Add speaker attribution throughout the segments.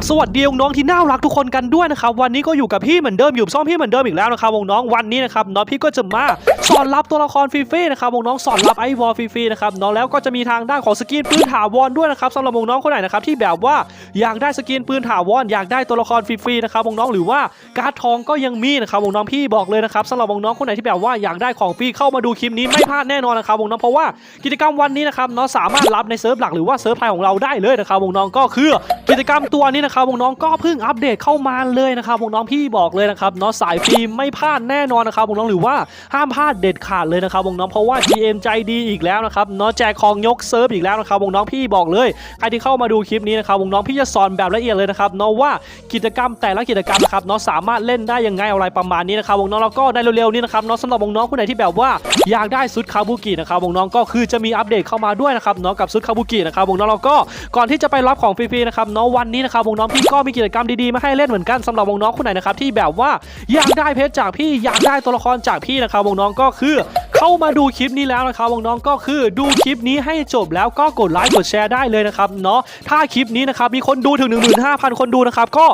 Speaker 1: บสวัสดีน้องที่น่ารักทุกคนกันด้วยนะครับวันนี้ก็อยู่กับพี่เหมือนเดิมอยู่ซ่อมพี่เหมือนเดิมอีกแล้วนะครับวงน้องวันนี้นะครับน้องพี่ก็จะมาสอนรับตัวละครฟรีๆนะครับวงน้องสอนรับไอวอลฟรีๆนะครับน้องแล้วก็จะมีทางด้านของสกินปืนถาวรด้วยนะครับสำหรับวงน้องคนไหนนะครับที่แบบว่าอยากได้สกินปืนถาวรอยากได้ตัวละครฟรีๆนะครับวงน้องหรือว่าการ์ดทองก็ยังมีนะครับวงน้องพี่บอกเลยนะครับสำหรับวงน้องคนไหนที่แบบว่าอยากได้ของฟรีเข้ามาดูคลิปนี้ไม่พลาดแน่นอนนะครับน้องเพราะว่ากิจกรรมวันนี้นะครับน้องสามารถรับในเซิร์ฟหลักหรือว่าเซิร์ฟไทยของเราได้เลยนะครับน้องก็คือกิจกรรมตัวนี้นะครับน้องก็เพิ่งอัปเดตเข้ามาเลยนะครับน้องพี่บอกเลยนะครับเนาะสายฟรีไม่พลาดแน่นอนนะครับน้องหรือว่าห้ามพลาดเด็ดขาดเลยนะครับน้องเพราะว่า GM ใจดีอีกแล้วนะครับเนาะแจกของยกเซิร์ฟอีกแล้วนะครับน้องพี่บอกเลยใครที่เข้ามาดูคลิปนี้นะครับน้องพี่จะสอนแบบละเอียดเลยนะครับเนาะว่ากิจกรรมแต่ละกิจกรรมนะครับเนาะสามารถเล่นได้ยังไงอะไรประมาณนี้นะครับวงน้องแล้วก็ได้เร็วๆนี้นะครับเนาะสำหรับวงน้องคนไหนที่แบบว่าอยากได้ซุดคาบุกินะครับวงน้องก็คือจะมีอัปเดตเข้ามาด้วยนะครับเนาะกับซุดคาบุกินะครับน้องแล้วก็ก่อนที่จะไปรับของฟรีๆนะครับเนาะวันนี้นะครับน้องพี่ก็มีกิจกรรมดีๆมาให้เล่นเหมือนกันสำหรับวงน้องคนไหนนะครับที่แบบว่าอยากได้เพชรจากพี่อยากได้ตัวละครจากพี่นะครับวงน้องก็คือ เข้ามาดูคลิปนี้แล้วนะครับน้องๆก็คือดูคลิปนี้ให้จบแล้วก็กดไลค์กดแชร์ได้เลยนะครับเนาะถ้าคลิปนี้นะครับมีคนดูถึง 15,000 คนดูนะครับก็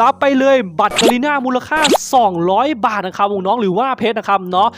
Speaker 1: รับไปเลยบัตรกาลิน่ามูลค่า 200 บาทนะครับน้องๆหรือว่าเพชรนะครับเนาะ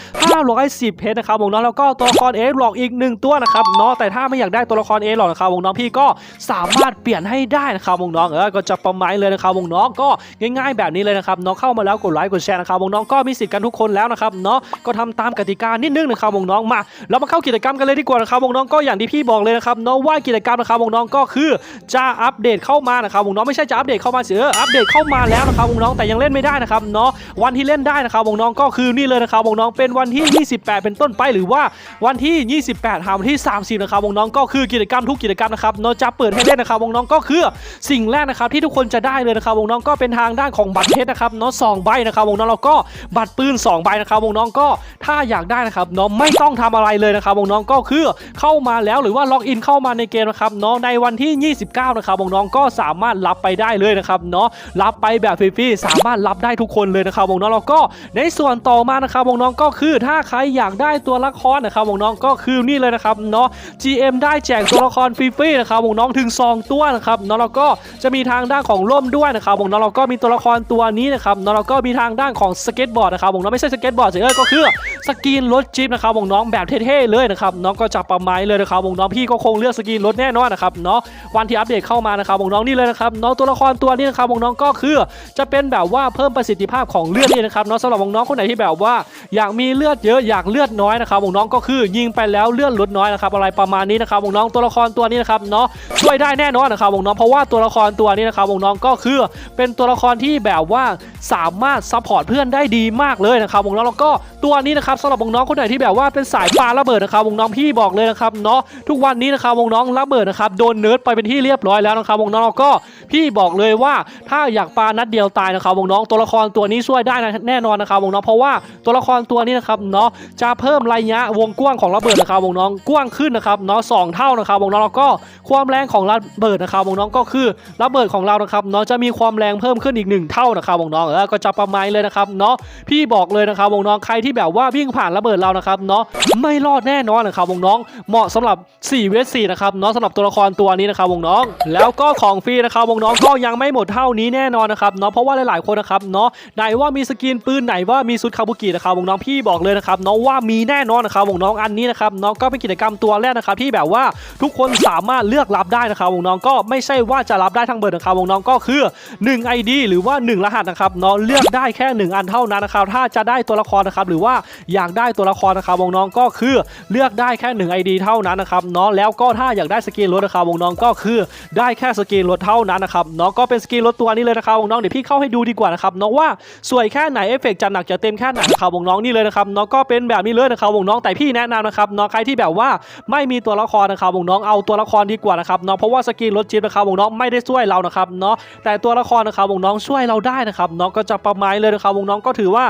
Speaker 1: 510 เพชรนะครับน้องๆแล้วก็ตัวละครเอหลอกอีกหนึ่งตัวนะครับเนาะแต่ถ้าไม่อยากได้ตัวละครเอหลอกนะครับน้องๆพี่ก็สามารถเปลี่ยนให้ได้นะครับน้องๆเออก็จะประมาณเลยนะครับน้องๆก็ง่าย ๆ แบบนี้เลยนะครับเนาะเข้ามาแล้วกดไลค์กดแชร์นะครับน้องๆก็มีสิทธิ์กันทุกคนแล้วนะครับเนาะก็ทำตามกติกานิดนึงนะครับน้องมาเรามาเข้ากิจกรรมกันเลยดีกว่านะครับน้องก็อย่างที่พี่บอกเลยนะครับเนาะว่ากิจกรรมนะครับน้องก็คือจะอัปเดตเข้ามานะครับน้องไม่ใช่จะอัปเดตเข้ามาเสียอัปเดตเข้ามาแล้วนะครับน้องแต่ยังเล่นไม่ได้นะครับเนาะวันที่เล่นได้นะครับน้องก็คือนี่เลยนะครับน้องเป็นวันที่ 28 เป็นต้นไปหรือว่าวันที่ 28หาวันที่ 30นะครับน้องก็คือกิจกรรมทุกกิจกรรมนะครับเนาะจะเปิดให้เล่นนะครับน้องก็คือสิ่งแรกนะครับที่ทุกคนจะได้เลยนะครับน้องก็เป็นทางด้านของบัตรเพชรนะครับเนาะสองใบนะครับน้องแล้วก็บัตรปืน2ใบนะครับน้องก็ถ้าอยากได้นะครับเนาะไม่ต้องทำอะไรเลยนะครับน้องก็คือเข้ามาแล้วหรือว่าล็อกอินเข้ามาในเกมนะครับเนาะในวันที่ 29 นะครับน้องก็สามารถรับไปได้เลยนะครับเนาะรับไปแบบฟรีๆสามารถรับได้ทุกคนเลยนะครับน้องแล้วก็ในส่วนต่อมานะครับน้องก็คือถ้าใครอยากได้ตัวละครนะครับน้องก็คือนี่เลยนะครับเนาะ GM ได้แจกตัวละครฟรีๆนะครับน้องถึง 2 ตัวนะครับเนาะแล้วก็จะมีทางด้านของร่มด้วยนะครับน้องแล้วก็มีตัวละครตัวนี้นะครับเนาะแล้วก็มีทางด้านของสเก็ตบอร์ดนะครับน้องไม่ใช่สเก็ตบอร์ดสิเออก็คือสกีนรถจิบนะครับวงน้องแบบเท่ๆเลยนะครับน้องก็จะประมาณเลยนะครับวงน้องพี่ก็คงเลือกสกรีนรถแน่นอนนะครับเนาะวันที่อัปเดตเข้ามานะครับวงน้องนี่เลยนะครับน้องตัวละครตัวนี้นะครับวงน้องก็คือจะเป็นแบบว่าเพิ่มประสิทธิภาพของเลือดนี่นะครับเนาะสำหรับวงน้องคนไหนที่แบบว่า อยากมีเลือดเยอะอยากเลือดน้อยนะครับวงน้องก็คือยิงไปแล้วเลือดลดน้อยนะครับอะไรประมาณนี้นะครับวงน้องตัวละครตัวนี้นะครับเนาะช่วยได้แน่นอนนะครับวงน้องเพราะว่าตัวละครตัวนี้นะครับวงน้องก็คือเป็นตัวละครที่แบบว่าสามารถซัพพอร์ตเพื่อนได้ดีมากเลยนะครับน้องแล้วก็ตัวนี้นะครับสำหรับน้องคนไหนที่แบบว่าเป็นสายปาระเบิดนะครับวงน้องพี่บอกเลยนะครับเนาะทุกวันนี้นะครับวงน้องระเบิดนะครับโดนเนิร์ดไปเป็นที่เรียบร้อยแล้วนะครับวงน้องก็พี่บอกเลยว่าถ้าอยากปานัดเดียวตายนะครับวงน้องตัวละครตัวนี้ช่วยได้นะแน่นอนนะครับวงน้องเพราะว่าตัวละครตัวนี้นะครับเนาะจะเพิ่มระยะวงกว้างของระเบิดนะครับวงน้องกว้างขึ้นนะครับเนาะสองเท่านะครับวงน้องแล้วก็ความแรงของระเบิดนะครับวงน้องก็คือระเบิดของเรานะครับเนาะจะมีความแรงเพิ่มขึ้นอีกหนึ่งเท่านะครับวงน้องๆเออก็จะประมาณเลยนะครับเนาะพี่บอกเลยนะครับวงน้องใครที่แบบว่าวิ่งผ่านระเบิดเรานะครับเนาะไม่รอดแน่นอนนะครับวงน้องเหมาะสำหรับ4เวท4นะครับเนาะสำหรับตัวละครตัวนี้นะครับวงน้อง แล้วก็ของฟรีนะครับวงน้องก็ยังไม่หมดเท่านี้แน่นอนนะครับเนาะเพราะว่าหลายๆคนนะครับเนาะไหนว่ามีสกินปืนไหนว่ามีซุดคาบุกินะครับวงน้องพี่บอกเลยนะครับเนาะว่ามีแน่นอนนะครับวงน้องอันนี้นะครับเนาะก็เป็นกิจกรรมตัวแรกนะครับที่แบบว่าทุกคนสามารถเลือกรับได้นะครับวงน้องก็ไม่ใช่ว่าจะรับได้ทั้งเบอร์นะครับวงน้องก็คือ 1 ID หรือว่า 1 รหัสนะครับเนาะเลือกได้แค่ 1 อันเท่านั้นนะครับถ้าจะได้ตัวละครนะครับหรือว่าอยากได้ตัวละครนะครับน้องก็คือเลือกได้แค่ 1 ID เท่านั้นนะครับเนาะแล้วก็ถ้าอยากได้สกินรถนะครับน้องก็คือ ได้แค่สกินรถเท่านั้นนะครับเนาะก็เป็นสกินรถตัวนี้เลยนะครับน้องเดี๋ยวพี่เข้าให้ดูดีกว่านะครับเนาะว่าสวยแค่ไหนเอฟเฟกต์จะหนักจะเต็มแค่ไหนนะครับน้องนี่เลยนะครับเนาะก็เป็นแบบนี้เลยนะครับน้องแต่พี่แนะนำนะครับเนาะใครที่แบบว่าไม่มีตัวละครนะครับน้องเอาตัวละครดีกว่านะครับเนาะเพราะว่าสกินรถจิ๊บนะครับน้องไม่ได้ช่วยเรานะครับเนาะแต่ตัวละครนะครับน้องช่วยเราได้นะครับเนาะก็จะประมาณเลยนะครับน้องก็ถือว่า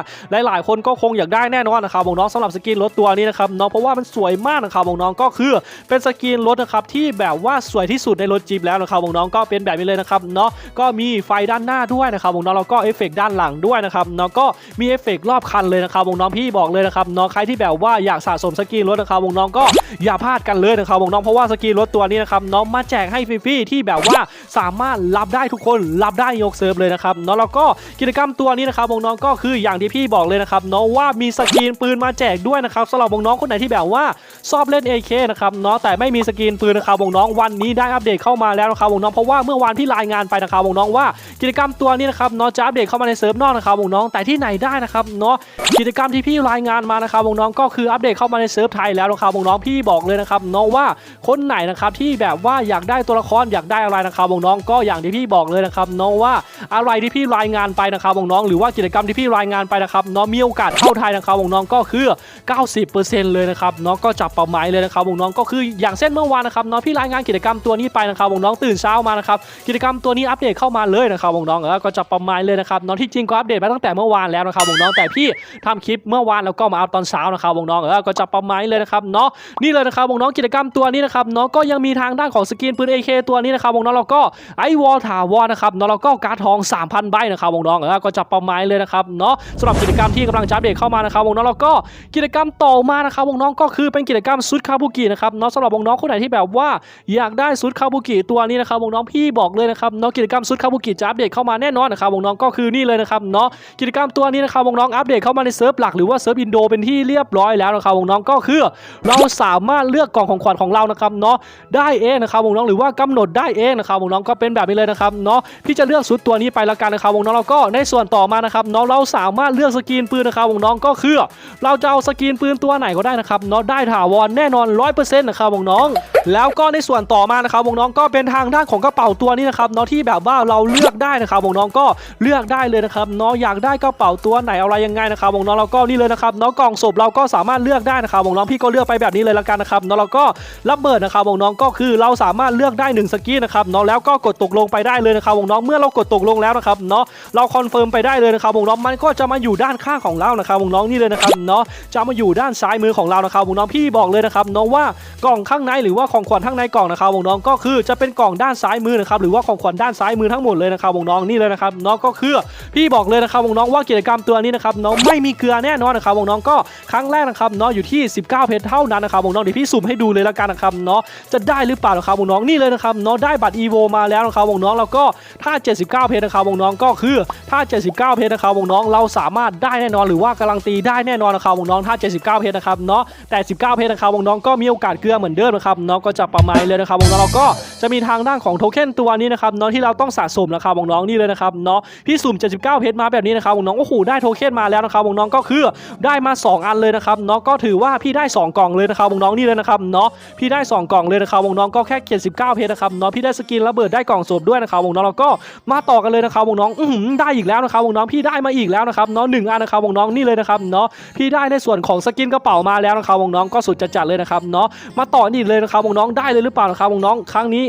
Speaker 1: หลาย ๆ คนก็คงอยากได้แน่นอนนะครับน้องสำหรับสกิกินรถตัวนี้นะครับเนาะเพราะว่ามันสวยมากนะครับน้องก็คือเป็นสกินรถนะครับที่แบบว่าสวยที่สุดในรถจีบแล้วนะครับน้องก็เป็นแบบนี้เลยนะครับเนาะก็มีไฟด้านหน้าด้วยนะครับน้องแล้วก็เอฟเฟกต์ด้านหลังด้วยนะครับเนาะก็มีเอฟเฟกรอบคันเลยนะครับน้องพี่บอกเลยนะครับเนาะใครที่แบบว่าอยากสะสมสกินรถนะครับน้องก็อย่าพลาดกันเลยนะครับน้องเพราะว่าสกินรถตัวนี้นะครับน้องมาแจกให้ฟรีๆที่แบบว่าสามารถรับได้ทุกคนรับได้ยกเซิร์ฟเลยนะครับเนาะแล้วก็กิจกรรมตัวนี้นะครับน้องก็คืออย่างที่พี่บอกเลยนะครับเนาะว่ามีสกินปืนมาแจกด้วยนะครับสำหรับวงน้องคนไหนที่แบบว่าชอบเล่น AK นะครับเนาะแต่ไม่มีสกินปืนนะครับวงน้องวันนี้ได้อัปเดตเข้ามาแล้วนะครับวงน้องเพราะว่าเมื่อวานพี่รายงานไปนะครับวงน้องว่ากิจกรรมตัวนี้นะครับเนาะจะอัปเดตเข้ามาในเซิร์ฟนอกนะครับวงน้องแต่ที่ไหนได้นะครับเนาะกิจกรรมที่พี่รายงานมานะครับวงน้องก็คืออัปเดตเข้ามาในเซิร์ฟไทยแล้วนะครับวงน้องพี่บอกเลยนะครับเนาะว่าคนไหนนะครับที่แบบว่าอยากได้ตัวละครอยากได้อะไรนะครับวงน้องก็อย่างที่พี่บอกเลยนะครับเนาะว่าอะไรที่พี่รายงานไปนะครับวงน้องหรือว่ากิจกรรมที่พี่รายงานไปนะครับเนาะมีโอกาสเข้าไทยนะครับน้องก็คือ90%เลยนะครับเนาะก็จับเป้าหมายเลยนะครับวงน้องก็คืออย่างเช่นเมื่อวานนะครับเนาะพี่รายงานกิจกรรมตัวนี้ไปนะครับวงน้องตื่นเช้ามานะครับกิจกรรมตัวนี้อัปเดตเข้ามาเลยนะครับวงน้องๆเออก็จับเป้าหมายเลยนะครับเนาะที่จริงก็อัปเดตมาตั้งแต่เมื่อวานแล้วนะครับวงน้องแต่พี่ทำคลิปเมื่อวานแล้วก็มาอัปตอนเช้านะครับวงน้องๆเออก็จับเป้าหมายเลยนะครับเนาะนี่เลยนะครับวงน้องกิจกรรมตัวนี้นะครับเนาะก็ยังมีทางด้านของสกินปืน AK ตัวนี้นะครับวงน้องแล้วก็ไอวอลถาวรนะครับเนาะแล้วก็การทอง 3,000ใบนะครับน้องๆเออก็จับเป้าหมายเลยนะครับเนาะสำหรับกิจกรรมที่กำลังจะอัปเดตเข้ามานะครับน้องแล้วก็กิจกรรมต่อมานะครับวงน้องก็คือเป็นกิจกรรมซุดคาบุกินะครับเนาะสำหรับวงน้องคนไหนที่แบบว่าอยากได้ซุดคาบุกิตัวนี้นะครับวงน้องพี่บอกเลยนะครับเนาะกิจกรรมซุดคาบุกิจะอัปเดตเข้ามาแน่นอนนะครับวงน้องก็คือนี่เลยนะครับเนาะกิจกรรมตัวนี้นะครับวงน้องอัปเดตเข้ามาในเซิร์ฟหลักหรือว่าเซิร์ฟอินโดเป็นที่เรียบร้อยแล้วนะครับวงน้องก็คือ เราสามารถเลือกกล่องของขวัญของเรานะครับเนาะได้เองนะครับวงน้องหรือว่ากำหนดได้เองนะครับวงน้องก็เป็นแบบนี้เลยนะครับเนาะพี่จะเลือกซุดตัวนี้ไปละกันนะครับน้องๆแล้วก็ในส่วนต่อมานะครับเนาะเราสามารถเลือกสกีนปืนนะครับน้องก็คือ เราจะเอาสกีนปืนตัวไหนก็ได้นะครับเนาะได้ถาวรแน่นอน 100%นะครับวงน้อง แล้วก็ในส่วนต่อมานะครับวงน้องก็เป็นทางด้านของกระเป๋าตัวนี้นะครับเนาะที่แบบว่าเราเลือกได้นะครับวงน้องก็เลือกได้เลยนะครับเนาะอยากได้กระเป๋าตัวไหนอะไรยังไงนะครับวงน้องๆแล้วก็นี่เลยนะครับเนาะกล่องศพเราก็สามารถเลือกได้นะครับวงน้องพี่ก็เลือกไปแบบนี้เลยละกันนะครับเนาะแล้วก็ระเบิดนะครับวงน้องก็คือเราสามารถเลือกได้1สกีนนะครับเนาะแล้วก็กดตกลงไปได้เลยนะครับวงน้องเมื่อเรากดตกลงแล้วนะครับเนาะเราคอนเฟิร์มไปได้เลยนะครับน้องมันก็จะมาอยู่ด้านข้างของเรานะครับน้องนี่เลยนะครับเนาะจะมาอยู่ด้านซ้ายมือของเรานะครับวงน้องพี่บอกเลยนะครับเนาะว่ากล่องข้างในหรือว่าของขวัญข้างในกล่องนะครับวงน้องก็คือจะเป็นกล่องด้านซ้ายมือนะครับหรือว่าของขวัญด้านซ้ายมือทั้งหมดเลยนะครับวงน้องนี่เลยนะครับเนาะก็คือพี่บอกเลยนะครับวงน้องว่ากิจกรรมตัวนี้นะครับเนาะไม่มีเกลือแน่นอนนะครับวงน้องก็ครั้งแรกนะครับเนาะอยู่ที่ 19 เพชรเท่านั้นนะครับวงน้องเดี๋ยวพี่สุ่มให้ดูเลยละกันนะครับเนาะจะได้หรือเปล่านะครับวงน้องนี่เลยนะครับเนาะได้บัตรอีโวมาแล้วนะครับวงน้องแล้วก็ถ้า 79 เพชรนะครับน้องๆก็คือถ้า 79 เพชรนะครับน้องเราสามารถได้แน่นอนหรือว่าการันตีได้แน่นอนนะครับน้องถ้า79 เพชรนะครับเนาะแต่ 19 เพชรนะครับวงน้องก็มีโอกาสเกลือเหมือนเดิมนะครับเนาะก็จะประมาณเลยนะครับวงน้องเราก็จะมีทางด้านของโทเค็นตัวนี้นะครับเนาะที่เราต้องสะสมนะครับวงน้องนี่เลยนะครับเนาะพี่สุ่ม 79 เพชรมาแบบนี้นะครับวงน้องโอ้โหได้โทเค็นมาแล้วนะครับวงน้องก็คือได้มา 2 อันเลยนะครับเนาะก็ถือว่าพี่ได้ 2 กล่องเลยนะครับวงน้องนี่เลยนะครับเนาะพี่ได้ 2 กล่องเลยนะครับวงน้องก็แค่เกียร79เพชรนะครับเนาะพี่ได้สกินระเบิดได้กล่องศพด้วยนะครับวงน้องเราก็มาต่อกันเลยนะครับน้องอื้อหือได้อีกแล้วนะครับน้องพี่ได้มาอีกแล้วนะครับเนาะหนึ่งอันนะครับน้องนี่เลยนะครับเนาะพี่ได้ในส่วนของสกินกระเป๋ามาแล้วนะครับวงน้องก็สุดจะจัดเลยนะครับเนาะมาต่อนี่เลยนะครับวงน้องได้เลยหรือเปล่านะครับวงน้องครั้งนี้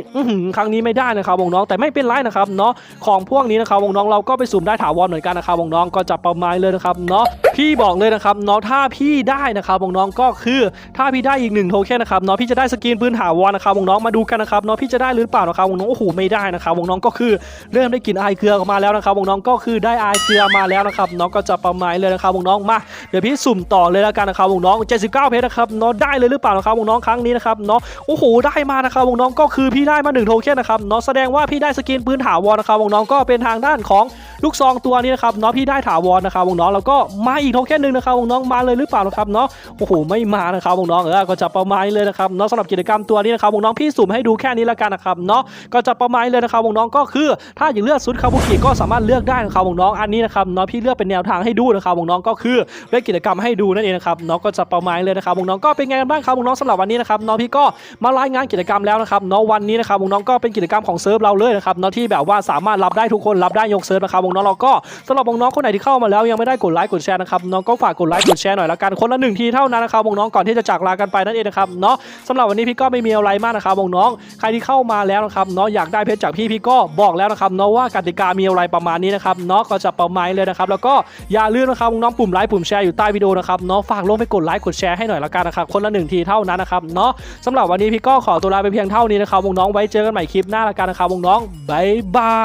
Speaker 1: ครั้งนี้ไม่ได้นะครับวงน้องแต่ไม่เป็นไรนะครับเนาะของพวกนี้นะครับวงน้องเราก็ไปสุ่มได้ถาวรเหมือนกันนะครับวงน้องก็จะประมาณเลยนะครับเนาะพี่บอกเลยนะครับเนาะถ้าพี่ได้นะครับวงน้องก็คือถ้าพี่ได้อีกหนึ่งโทเค็นนะครับเนาะพี่จะได้สกินปืนถาวรนะครับวงน้องมาดูกันนะครับเนาะพี่จะได้หรือเปล่านะครับวงน้องโอ้โหไม่ได้นะครับวงน้องก็คือเริ่มได้กลิ่นอเกลือออกมาแล้วนะครับน้องก็คือได้อายเกลือมาแล้วนะครับน้องก็จะประมาณเลยนะครับน้องมาเดี๋ยวพี่สุ่มต่อเลยแล้วกันนะครับวงน้อง 79 เพชรนะครับเนาะได้เลยหรือเปล่านะครับวงน้องครั้งนี้นะครับเนาะโอ้โหได้มานะครับวงน้องก็คือพี่ได้มาหนึ่งโทเค็นนะครับเนาะแสดงว่าพี่ได้สกินปืนถาวรนะครับวงน้องก็เป็นทางด้านของลูกซองตัวนี้นะครับเนาะพี่ได้ถาวรนะครับวงน้องแล้วก็มาอีกโทเค็นหนึ่งนะครับวงน้องมาเลยหรือเปล่านะครับเนาะโอ้โหไม่มานะครับวงน้องเออก็จะประมาณเลยนะครับเนาะสำหรับกิจกรรมตัวนี้นะครับวงน้องพี่สุ่มให้ดูแค่นี้แล้วกันนะครับเนาะก็จะประมาณเลยนะครับวงน้องก็คือถ้าอยากเลือกซุดคาบุกิก็สามารถเลือกได้นะครับวงน้องอันนี้นะครับเนาะพี่เลือกเป็นแนวทางให้ดูนะครับวงน้องก็คือเล่นกิจกรรมให้ดูนั่นเองนะครับเนาะก็จะประมาณเลยนะครับน้องก็เป็นไงกันบ้างครับน้องสำหรับวันนี้นะครับเนาะพี่ก็มารายงานกิจกรรมแล้วนะครับเนาะวันนี้นะครับน้องก็เป็นกิจกรรมของเซิร์ฟเราเลยนะครับเนาะที่แบบว่าสามารถรับได้ทุกคนรับได้ยกเซิร์ฟนะครับน้องเราก็สำหรับน้องคนไหนที่เข้ามาแล้วยังไม่ได้กดไลค์กดแชร์นะครับน้องก็ฝากกดไลค์กดแชร์หน่อยละกันคนละหนึ่งทีเท่านั้นนะครับวงน้องก่อนที่จะจากลากันไปนั่นเองนะครับเนาะสำหรับวันนี้พี่ก็ไม่มีอะไรมากนะครับวงน้องใครที่เข้ามาแล้วนะครับเนาะอยากได้เพชรจากพี่พี่ก็บอกแล้วนะครับเนาะว่ากติกามีอะไรประมาณนี้นะครับเนาะก็จะประมาณเลยนะครับแล้วก็อย่าลืมนะครับวงน้องปุ่มไลค์ปุ่มแชร์อยู่ใต้วิดีโอนะครับเนาะฝากลงไปกดไลค์กดแชร์ให้หน่อยละกันนะครับคนละหนึ่งทีเท่านั้นนะครับเนาะสำหรับวันนี้พี่ก็ขอตัวลาไปเพียงเท่านี้นะครับวงน้องไว้เจอกันใหม่คลิปหน้าละกันนะครับวงน้องบายบา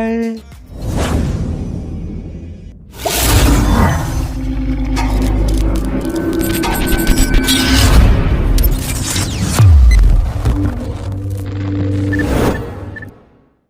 Speaker 1: ย